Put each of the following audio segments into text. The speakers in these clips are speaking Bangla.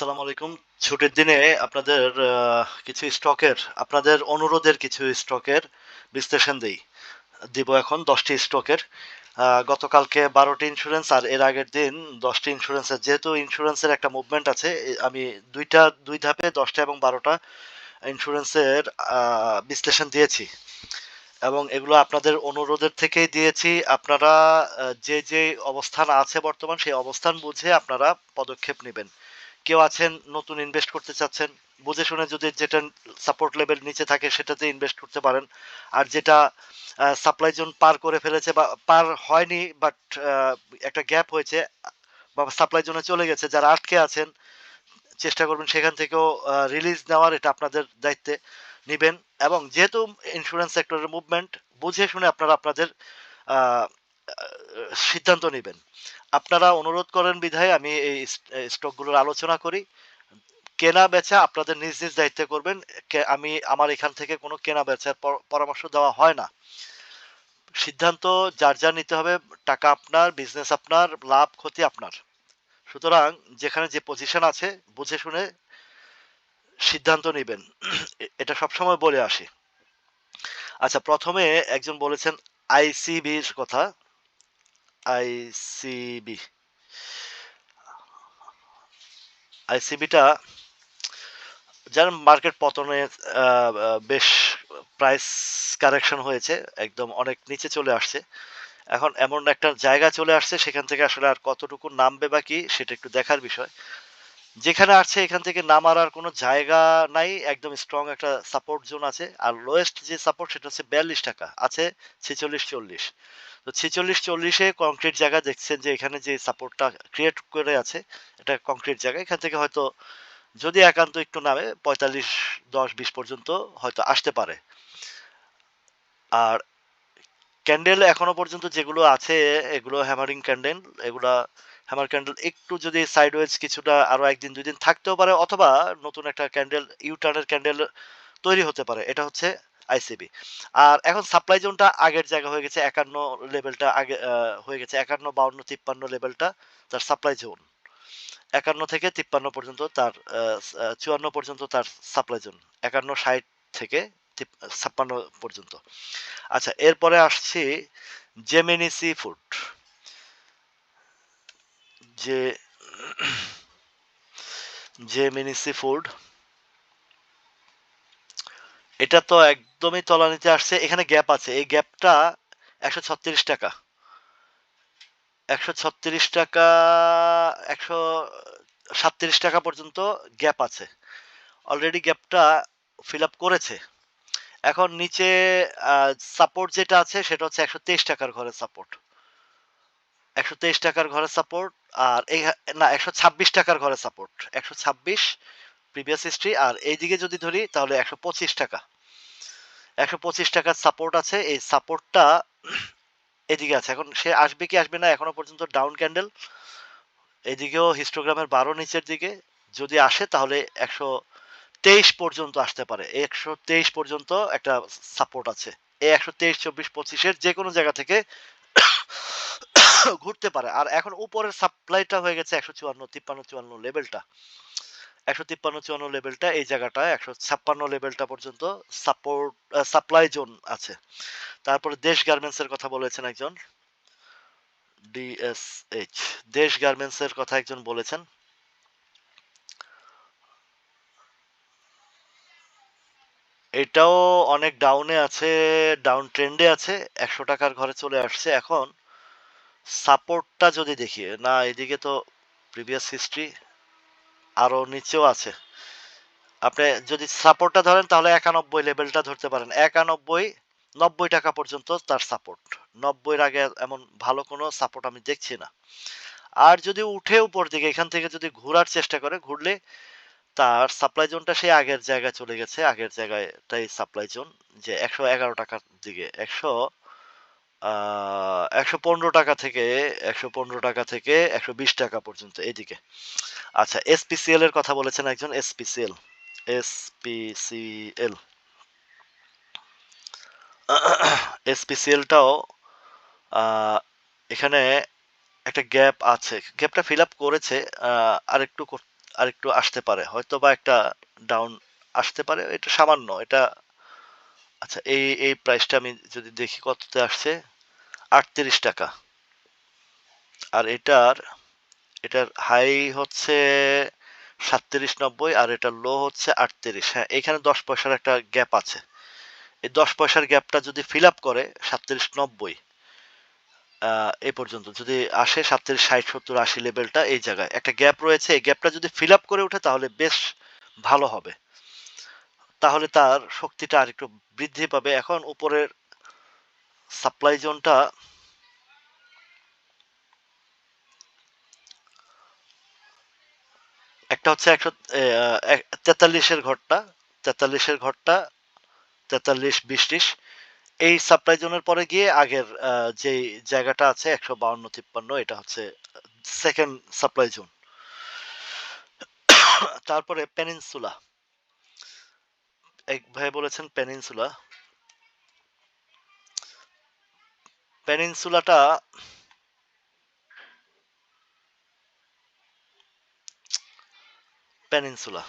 আসসালামু আলাইকুম। ছুটির দিনে আপনাদের কিছু স্টকের, আপনাদের অনুরোধের কিছু স্টকের বিশ্লেষণ দেই। দিব এখন দশটি স্টকের। গতকালকে বারোটি ইন্স্যুরেন্স আর এর আগের দিন দশটি ইন্স্যুরেন্সের যেহেতু ইন্স্যুরেন্সের একটা মুভমেন্ট আছে আমি দুইটা, দুই ধাপে দশটা এবং বারোটা ইন্স্যুরেন্সের বিশ্লেষণ দিয়েছি। এবং এগুলো আপনাদের অনুরোধের থেকেই দিয়েছি। আপনারা যে যে অবস্থান আছে বর্তমান, সেই অবস্থান বুঝে আপনারা পদক্ষেপ নেবেন। কেউ আছেন, নতুন ইনভেস্ট করতে চাচ্ছেন, বুঝে শুনে যদি যেটা সাপোর্ট লেভেল নিচে থাকে সেটাতে ইনভেস্ট করতে পারেন। আর যেটা সাপ্লাই জোন পার করে ফেলেছে বা পার হয়নি বাট একটা গ্যাপ হয়েছে, বা সাপ্লাই জোনে চলে গেছে, যারা আটকে আছেন, চেষ্টা করবেন সেখান থেকেও রিলিজ নেওয়ার, এটা আপনাদের দায়িত্বে নেবেন। এবং যেহেতু ইন্স্যুরেন্স সেক্টরের মুভমেন্ট বুঝে শুনে আপনারা আপনাদের সিদ্ধান্ত নেবেন। আপনারা অনুরোধ করেন বিধায় আমি এই স্টকগুলোর আলোচনা করি। কেনা বেচা আপনাদের নিজ নিজ দায়িত্বে করবেন। আমি আমার এখান থেকে কোনো কেনা বেচার পরামর্শ দেওয়া হয় না। সিদ্ধান্ত যার যার নিতে হবে, টাকা আপনার বিজনেস আপনার, লাভ, ক্ষতি আপনার। সুতরাং যেখানে যে পজিশন আছে, বুঝে শুনে সিদ্ধান্ত নেবেন। এটা সবসময় বলে আসি। আচ্ছা প্রথমে একজন বলেছেন আইসিবির কথা। আইসিবি আইসিবিটা যার মার্কেট পতনে বেশ প্রাইস কারেকশন হয়েছে, একদম অনেক নিচে চলে আসছে। এখন এমন একটা জায়গা চলে আসছে, সেখান থেকে আসলে আর কতটুকু নামবে বা কি, সেটা একটু দেখার বিষয়। যেখানে আসছে, এখান থেকে নামার আর কোনো জায়গা নাই, একদম স্ট্রং একটা সাপোর্ট জোন আছে। আর লোয়েস্ট যে সাপোর্ট সেটা হচ্ছে বিয়াল্লিশ টাকা, আছে ছেচল্লিশ চল্লিশ। তো ছেচল্লিশ চল্লিশে কংক্রিট জায়গা দেখছেন যে এখানে যে সাপোর্টটা ক্রিয়েট করে আছে, এটা কংক্রিট জায়গা। এখান থেকে হয়তো যদি একান্ত একটু নামে, পঁয়তাল্লিশ, দশ, বিশ পর্যন্ত হয়তো আসতে পারে। আর ক্যান্ডেল এখনও পর্যন্ত যেগুলো আছে, এগুলো হ্যামারিং ক্যান্ডেল এগুলা হ্যামার ক্যান্ডেল একটু যদি সাইডওয়েজ কিছুটা আরও একদিন, দুই দিন থাকতেও পারে, অথবা নতুন একটা ক্যান্ডেল ইউটার্নের ক্যান্ডেল তৈরি হতে পারে। এটা হচ্ছে আইসিবি। আর এখন সাপ্লাই জোনটা আগের জায়গা হয়ে গেছে একান্ন লেভেলটা আগে হয়ে গেছে একান্ন, বাউন্ন, তিপ্পান্ন লেভেলটা তার সাপ্লাই জোন একান্ন থেকে তিপ্পান্ন পর্যন্ত তার চুয়ান্ন পর্যন্ত তার সাপ্লাই জোন একান্ন, ষাট থেকে ছাপ্পান্ন পর্যন্ত। আচ্ছা এরপরে আসছি জেমিনি সি ফুড যে জেমিনি সি ফুড এটা তো একদমই তলানিতে আসছে। এখানে গ্যাপ আছে। এই গ্যাপটা একশো ছত্রিশ টাকা। একশো ছত্রিশ টাকা, একশো সাতত্রিশ টাকা পর্যন্ত গ্যাপ আছে। অলরেডি গ্যাপটা ফিল আপ করেছে। এখন নিচে সাপোর্ট যেটা আছে, সেটা হচ্ছে একশো তেইশ টাকার ঘরে সাপোর্ট একশো তেইশ টাকার ঘরে সাপোর্ট আর এই, না, একশো ছাব্বিশ টাকার ঘরে সাপোর্ট একশো ছাব্বিশ প্রিভিয়াস হিস্ট্রি আর এইদিকে যদি ধরি, তাহলে একশো পঁচিশ টাকা। একশো পঁচিশ টাকার সাপোর্ট আছে। এই সাপোর্টটা এদিকে আছে। এখন সে আসবে কি আসবে না এখনও পর্যন্ত ডাউন ক্যান্ডেল এদিকেও হিস্টোগ্রামের বারো নিচের দিকে। যদি আসে তাহলে একশো তেইশ পর্যন্ত আসতে পারে। একশো তেইশ পর্যন্ত একটা সাপোর্ট আছে। এই একশো তেইশ, চব্বিশ, পঁচিশের যে কোনো জায়গা থেকে ঘুরতে পারে। আর এখন উপরের সাপ্লাইটা হয়ে গেছে একশো চুয়ান্ন, তিপ্পান্ন, চুয়ান্ন লেভেলটা একশো তিপ্পান্ন চুয়ান্ন লেভেলটা এই জায়গাটা, একশো ছাপ্পান্ন লেভেলটা পর্যন্ত সাপোর্ট সাপ্লাই জোন আছে। তারপরে দেশ গার্মেন্টস এর কথা বলেছেন একজন ডিএসএইচ দেশ গার্মেন্টস এর কথা একজন বলেছেন। এটাও অনেক ডাউনে আছে ডাউন ট্রেন্ডে আছে, একশো টাকার ঘরে চলে আসছে। এখন সাপোর্টটা যদি দেখি না, এদিকে তো প্রিভিয়াস হিস্ট্রি আরও নিচেও আছে। আপনি যদি সাপোর্টটা ধরেন, তাহলে একানব্বই লেভেলটা ধরতে পারেন। একানব্বই, নব্বই টাকা পর্যন্ত তার সাপোর্ট নব্বইয়ের আগে এমন ভালো কোনো সাপোর্ট আমি দেখছি না। আর যদি উঠে উপর দিকে, এখান থেকে যদি ঘোরার চেষ্টা করে, ঘুরলে তার সাপ্লাই জোনটা সেই আগের জায়গায় চলে গেছে। আগের জায়গাটাই সাপ্লাই জোন যে একশো এগারো টাকার দিকে। একশো একশো পনেরো টাকা থেকে একশো পনেরো টাকা থেকে একশো বিশ টাকা পর্যন্ত এদিকে আচ্ছা এসপিসিএল এর কথা বলেছেন একজন এসপিসিএল এসপিসিএল এসপিসিএলটাও এখানে একটা গ্যাপ আছে। গ্যাপটা ফিল আপ করেছে আহ, আর একটু কর- আরেকটু আসতে পারে। হয়তো বা একটা ডাউন আসতে পারে এটা সামান্য এটা আচ্ছা এই এই প্রাইসটা আমি যদি দেখি কততে আসছে। আটত্রিশ টাকা। আর এটার এটার হাই হচ্ছে সাতত্রিশ নব্বই, আর এটার লো হচ্ছে আটত্রিশ। হ্যাঁ এখানে দশ পয়সার একটা গ্যাপ আছে। এই দশ পয়সার গ্যাপটা যদি ফিল আপ করে সাতত্রিশ নব্বই এ পর্যন্ত, যদি আসে সাতত্রিশ, ষাট, সত্তর, আশি লেভেলটা এই জায়গায়, একটা গ্যাপ রয়েছে, এই গ্যাপটা যদি ফিল আপ করে ওঠে তাহলে বেশ ভালো হবে। তাহলে তার শক্তিটা আর একটু বৃদ্ধি পাবে। এখন উপরের সাপ্লাই জোনটা একটা হচ্ছে একশো তেতাল্লিশের ঘরটা তেতাল্লিশের ঘরটা, তেতাল্লিশ বিশ এই সাপ্লাই জোনের পরে গিয়ে আগের যে জায়গাটা আছে একশো বাউন্ন, তিপ্পান্ন, এটা হচ্ছে সেকেন্ড সাপ্লাই জোন তারপরে পেনিনসুলা এক ভাই বলেছেন পেনিনসুলা পেনিনসুলাটা পেনিনসুলা।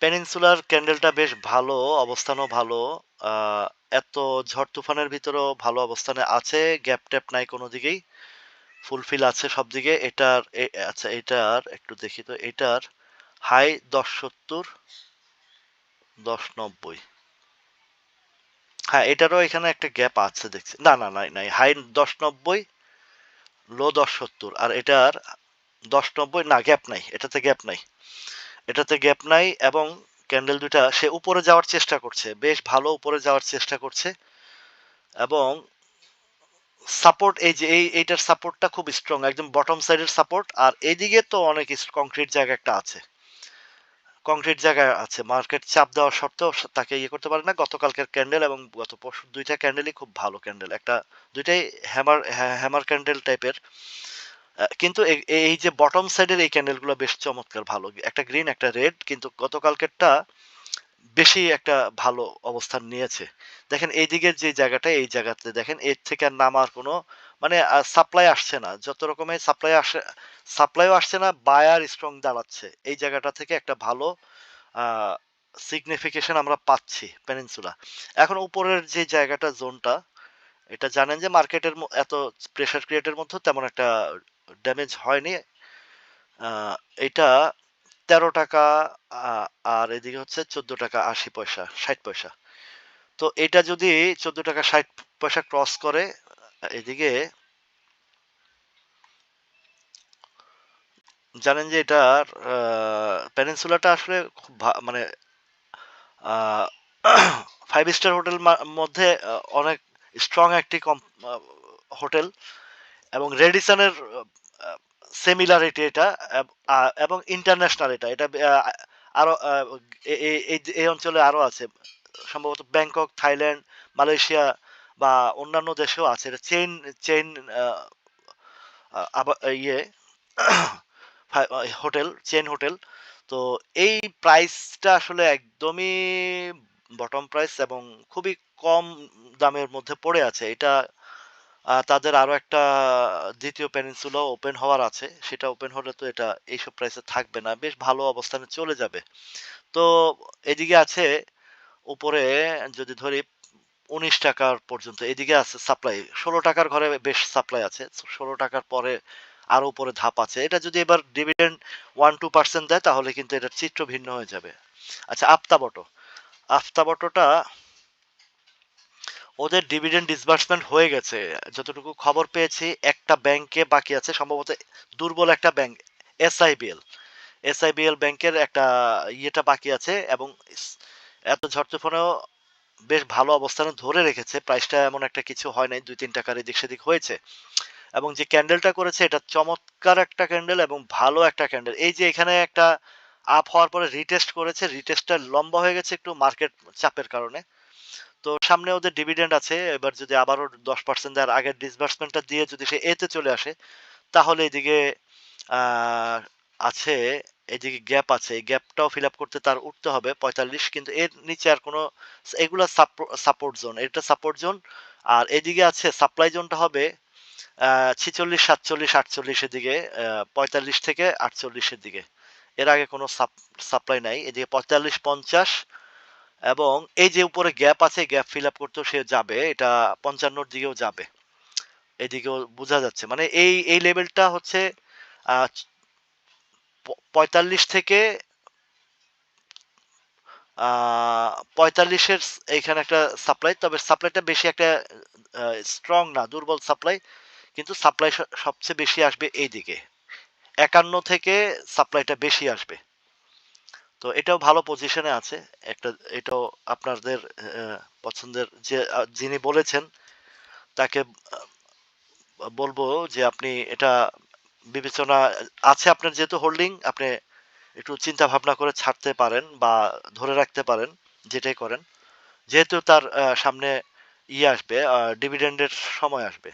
পেনিনসুলার ক্যান্ডেলটা বেশ ভালো, অবস্থানও ভালো এত ঝড় তুফানের ভিতরেও ভালো অবস্থানে আছে, গ্যাপ ট্যাপ নাই কোনো দিকেই ফুলফিল আছে সব দিকে। এটার আচ্ছা এটার, একটু দেখি তো, এটার হাই দশ সত্তর, দশ নব্বই। হ্যাঁ এটারও এখানে একটা গ্যাপ আছে দেখছি। না না, নাই নাই হাই দশ নব্বই লো দশ সত্তর, আর এটার দশ নব্বই, না গ্যাপ নাই, এটাতে গ্যাপ নাই। এটাতে গ্যাপ নাই এবং ক্যান্ডেল দুটা সে উপরে যাওয়ার চেষ্টা করছে, বেশ ভালো উপরে যাওয়ার চেষ্টা করছে এবং সাপোর্ট এই যে, এই, এইটার সাপোর্টটা খুব স্ট্রং একদম বটম সাইডের সাপোর্ট আর এইদিকে তো অনেক কংক্রিট জায়গা একটা আছে। কংক্রিট জায়গায় আছে। মার্কেট চাপ দেওয়া সত্ত্বেও তাকে ইয়ে করতে পারে না। গতকালকের ক্যান্ডেল এবং গত পরশু দুইটা ক্যান্ডেলই খুব ভালো ক্যান্ডেল। একটা দুইটাই হ্যামার হ্যামার ক্যান্ডেল টাইপের। কিন্তু এই যে বটম সাইডের এই ক্যান্ডেলগুলো বেশ চমৎকার ভালো। একটা গ্রিন, একটা রেড, কিন্তু গতকালকেরটা বেশি একটা ভালো অবস্থান নিয়েছে। দেখেন এই দিকের যে জায়গাটা, এই জায়গাতে দেখেন, এর থেকে আর নামার কোনো মানে সাপ্লাই আসছে না। যত রকমের সাপ্লাই আসে সাপ্লাইও আসছে না বায়ার স্ট্রং দাঁড়াচ্ছে। এই জায়গাটা থেকে একটা ভালো সিগনিফিকেশন আমরা পাচ্ছি পেনিনসুলা এখন উপরের যে জায়গাটা জোনটা এটা জানেন যে মার্কেটের এত প্রেশার ক্রিয়েটের মধ্যে তেমন একটা ড্যামেজ হয়নি। এটা তেরো টাকা আর এদিকে হচ্ছে চোদ্দ টাকা আশি পয়সা, ষাট পয়সা। তো এটা যদি চোদ্দ টাকা, ষাট পয়সা ক্রস করে এদিকে জানেন যে এটার পেনিনসুলাটা আসলে খুব মানে ফাইভ স্টার হোটেল মধ্যে অনেক স্ট্রং একটি হোটেল এবং রেডিসনের সেমিলারিটি এটা, এবং ইন্টারন্যাশনাল এটা। এটা আরও এই অঞ্চলে আরও আছে। সম্ভবত ব্যাংকক, থাইল্যান্ড, মালয়েশিয়া বা অন্যান্য দেশেও আছে। এটা চেইন চেইন ইয়ে হোটেল চেন হোটেল। তো এই প্রাইসটা আসলে একদমই বটম প্রাইস এবং খুবই কম দামের মধ্যে পড়ে আছে। এটা তাদের আরও একটা দ্বিতীয় পেনিনসুলা ওপেন হওয়ার আছে। সেটা ওপেন হলে তো এটা এইসব প্রাইসে থাকবে না। বেশ ভালো অবস্থানে চলে যাবে। তো এদিকে আছে, উপরে যদি ধরি উনিশ টাকার পর্যন্ত। এদিকে আছে সাপ্লাই ষোলো টাকার ঘরে বেশ সাপ্লাই আছে। ষোলো টাকার পরে আরও উপরে ধাপ আছে। এটা যদি এবার ডিভিডেন্ড ওয়ান টু পার্সেন্ট দেয়, তাহলে কিন্তু এটার চিত্র ভিন্ন হয়ে যাবে। আচ্ছা আফতাবটো আফতাবটোটা ওদের ডিভিডেন্ড ডিসবার্সমেন্ট হয়ে গেছে। যতটুকু খবর পেয়েছি, একটা ব্যাংকে বাকি আছে, সম্ভবত দুর্বল একটা ব্যাংক এসআইবিএল এসআইবিএল ব্যাংকের একটা ইয়েটা বাকি আছে এবং এত ঝড় তুফানেও বেশ ভালো অবস্থানে ধরে রেখেছে। প্রাইসটা এমন একটা কিছু হয় নাই দুই তিন টাকার এদিক সেদিক হয়েছে। এবং যে ক্যান্ডেলটা করেছে, এটা চমৎকার একটা ক্যান্ডেল এবং ভালো একটা ক্যান্ডেল এই যে এখানে একটা আপ হওয়ার পরে রিটেস্ট করেছে রিটেস্টটা লম্বা হয়ে গেছে একটু মার্কেট চাপের কারণে। তো সামনে ওদের ডিভিডেন্ড আছে, এবার যদি আবারও দশ পার্সেন্ট দেওয়ার আগের ডিসবার্সমেন্টটা দিয়ে যদি সে এতে চলে আসে, তাহলে এদিকে আছে এদিকে গ্যাপ আছে, এই গ্যাপটাও ফিল আপ করতে তার উঠতে হবে পঁয়তাল্লিশ, কিন্তু এর নিচে আর কোনো, এগুলা সাপোর্ট জোন এটা সাপোর্ট জোন আর এদিকে আছে সাপ্লাই জোনটা হবে ছিচল্লিশ, সাতচল্লিশ আটচল্লিশের দিকে পঁয়তাল্লিশ থেকে আটচল্লিশের দিকে এর আগে কোনো সাপ্লাই নাই, এদিকে পঁয়তাল্লিশ, পঞ্চাশ, এবং এই যে উপরে গ্যাপ আছে গ্যাপ ফিল আপ করতেও সে যাবে, এটা পঞ্চান্নর দিকেও যাবে। এদিকেও বোঝা যাচ্ছে মানে এই এই লেভেলটা হচ্ছে পঁয়তাল্লিশ থেকে পঁয়তাল্লিশের এইখানে একটা সাপ্লাই তবে সাপ্লাইটা বেশি একটা স্ট্রং না, দুর্বল সাপ্লাই কিন্তু সাপ্লাই সবচেয়ে বেশি আসবে এই দিকে একান্ন থেকে সাপ্লাইটা বেশি আসবে। তো এটাও ভালো পজিশনে আছে। একটা, এটাও আপনাদের পছন্দের যে যিনি বলেছেন, তাকে বলব যে আপনি এটা বিবেচনা আছে আপনার যেহেতু হোল্ডিং আপনি একটু চিন্তা ভাবনা করে ছাড়তে পারেন বা ধরে রাখতে পারেন, যেটাই করেন। যেহেতু তার সামনে ইয়ে আসবে ডিভিডেন্ডের সময় আসবে।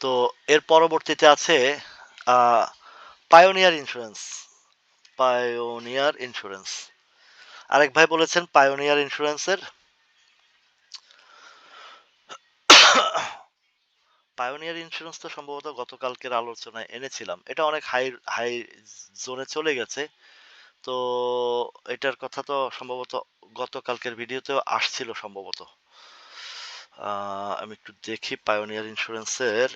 তো এর পরবর্তীতে আছে পায়োনিয়ার ইন্স্যুরেন্স পায়োনিয়ার ইন্স্যুরেন্স আরেক ভাই বলেছেন পায়োনিয়ার ইন্স্যুরেন্সের পায়োনিয়ার ইন্স্যুরেন্স তো সম্ভবত গতকালকের আলোচনায় এনেছিলাম। এটা অনেক হাই হাই জোনে চলে গেছে। তো এটার কথা তো সম্ভবত গতকালকের ভিডিওতেও আসছিল সম্ভবত। আমি একটু দেখি পায়োনিয়ার ইন্স্যুরেন্সের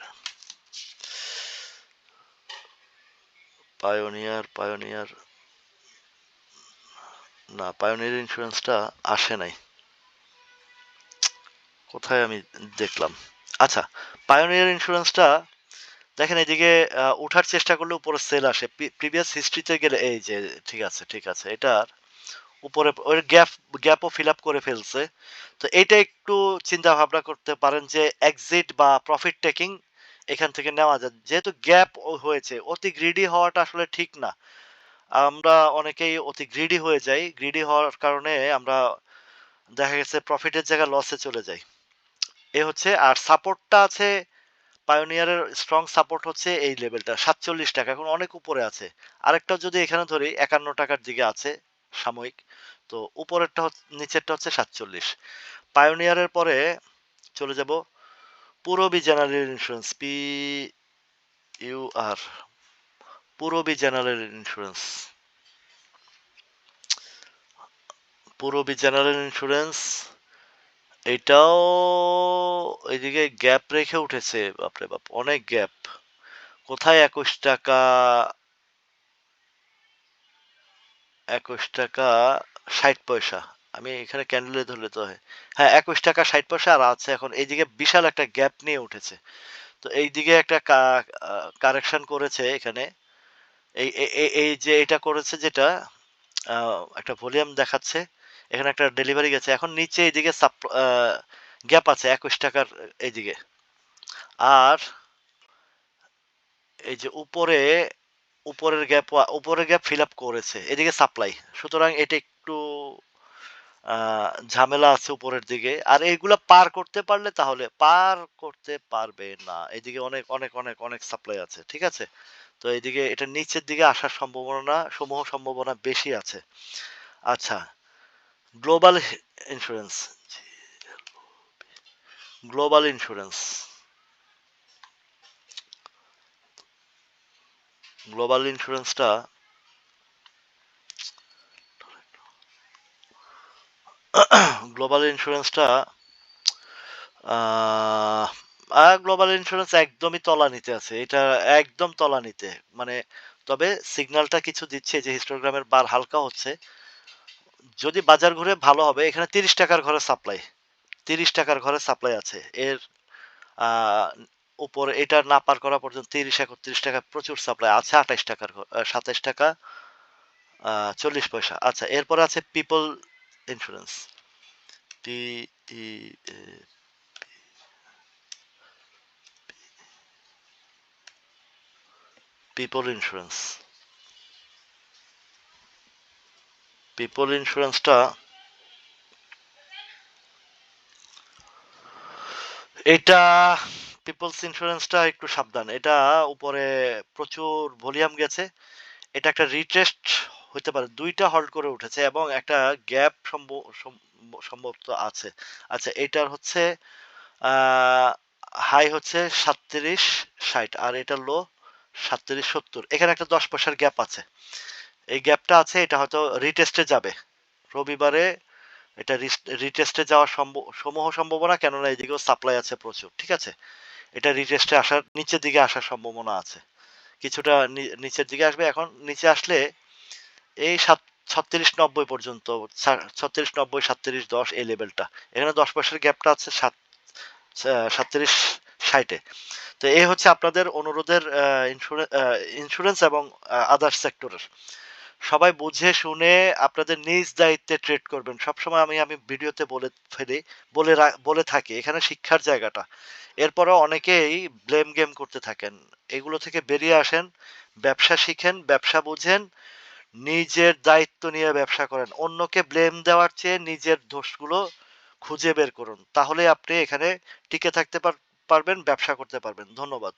পায়োনিয়ার পায়োনিয়ার না পায়োনিয়ার ইন্স্যুরেন্সটা আসে নাই। কোথায় আমি দেখলাম? আচ্ছা পায়োনিয়ার ইন্স্যুরেন্সটা দেখেন এদিকে উঠার চেষ্টা করলে উপরে সেল আসে। প্রিভিয়াস হিস্ট্রিতে গেলে, এই যে, ঠিক আছে ঠিক আছে, এটার উপরে ওই গ্যাপ গ্যাপও ফিল আপ করে ফেলছে। তো এটা একটু চিন্তা ভাবনা করতে পারেন যে এক্সিট বা প্রফিট টেকিং এখান থেকে নেওয়া যায়। যেহেতু গ্যাপ হয়েছে, অতি গ্রিডি হওয়াটা আসলে ঠিক না। আমরা অনেকেই অতি গ্রিডি হয়ে যাই। গ্রিডি হওয়ার কারণে আমরা দেখা গেছে প্রফিটের জায়গায় লসে চলে যাই। এ হচ্ছে, আর সাপোর্টটা আছে পায়োনিয়ারের স্ট্রং সাপোর্ট হচ্ছে এই লেভেলটা সাতচল্লিশ টাকা, এখন অনেক উপরে আছে। আরেকটা যদি এখানে ধরি, একান্ন টাকার দিকে আছে সাময়িক, তো উপরেরটা নিচেরটা হচ্ছে সাতচল্লিশ। পায়োনিয়ারের পরে চলে যাব Purabi general insurance P U R Purabi general insurance Purabi general insurance এটাও এদিকে গ্যাপ রেখে উঠেছে, বাপরে বাপ, অনেক গ্যাপ কোথায় একুশ টাকা? একুশ টাকা ষাট পয়সা। আমি এখানে ক্যান্ডেলে ধরলে তো হ্যাঁ। একুশ টাকা ষাট পয়সা আর আছে এখন। এইদিকে বিশাল একটা গ্যাপ নিয়ে উঠেছে। তো এইদিকে একটা কারেকশন করেছে এখানে। এই এই যে এটা করেছে যেটা একটা ভলিউম দেখাচ্ছে। এখানে একটা ডেলিভারি গেছে। এখন নিচে এইদিকে গ্যাপ আছে একুশ টাকার এইদিকে। আর এই যে উপরে, উপরের গ্যাপ উপরের গ্যাপ ফিল আপ করেছে, এদিকে সাপ্লাই সুতরাং এটা একটু ঝামেলা আছে উপরের দিকে। আর এইগুলা পার করতে পারলে তাহলে, পার করতে পারবে না। এদিকে অনেক অনেক অনেক অনেক সাপ্লাই আছে, ঠিক আছে? তো এইদিকে এটা নিচের দিকে আসার সম্ভাবনা, সমূহ সম্ভাবনা বেশি আছে। আচ্ছা global insurance global insurance global ইন্স্যুরেন্সটা global ইন্স্যুরেন্সটা গ্লোবাল ইন্স্যুরেন্স একদমই তলানিতে আছে। এটা একদম তলানিতে। মানে তবে সিগন্যালটা কিছু দিচ্ছে যে হিস্টোগ্রামের বার হালকা হচ্ছে। যদি বাজার ঘুরে ভালো হবে, এখানে তিরিশ টাকার ঘরে সাপ্লাই তিরিশ টাকার ঘরে সাপ্লাই আছে। এর উপর এটা না পার করা পর্যন্ত তিরিশ, একত্রিশ টাকা প্রচুর সাপ্লাই আছে, আঠাইশ টাকার সাতাইশ টাকা চল্লিশ পয়সা। আচ্ছা এরপর আছে people insurance people insurance people ইন্স্যুরেন্সটা এটা পিপলস ইন্স্যুরেন্সটা একটু সাবধান। এটা উপরে প্রচুর ভলিউম গেছে। এটা একটা রিটেস্ট হতে পারে। দুইটা হল্ড করে উঠেছে এবং একটা গ্যাপ সম্ভবত আছে। আচ্ছা এটার হচ্ছে হাই হচ্ছে সাতত্রিশ ষাট আর এটা লো সাতত্রিশ সত্তর। এখানে একটা দশ পয়সার গ্যাপ আছে। এই গ্যাপটা আছে, এটা হয়তো রিটেস্টে যাবে। রবিবারে এটা রিটেস্টে যাওয়ার সমূহ সম্ভাবনা, কেননা এদিকেও সাপ্লাই আছে প্রচুর, ঠিক আছে? এটা রিটেস্টে আসার, নিচের দিকে আসার সম্ভাবনা আছে। কিছুটা নিচের দিকে আসবে। এখন নিচে আসলে এই সাত, ছত্রিশ নব্বই পর্যন্ত ছত্রিশ নব্বই, সাতত্রিশ দশ এই লেভেলটা এখানে দশ পয়সার গ্যাপটা আছে সাত সাতত্রিশ ষাটে তো এই হচ্ছে আপনাদের অনুরোধের ইন্স্যুরেন্স এবং আদার্স সেক্টরের সবাই বুঝে শুনে আপনাদের নিজ দায়িত্বে ট্রেড করবেন। সবসময় আমি আমি ভিডিওতে বলে ফেলি, বলে বলে থাকি, এখানে শিক্ষার জায়গাটা। এরপরও অনেকেই ব্লেম গেম করতে থাকেন। এগুলো থেকে বেরিয়ে আসেন, ব্যবসা শিখেন, ব্যবসা বুঝেন, নিজের দায়িত্ব নিয়ে ব্যবসা করেন। অন্যকে ব্লেম দেওয়ার চেয়ে নিজের দোষগুলো খুঁজে বের করুন। তাহলে আপনি এখানে টিকে থাকতে পার- পারবেন, ব্যবসা করতে পারবেন। ধন্যবাদ।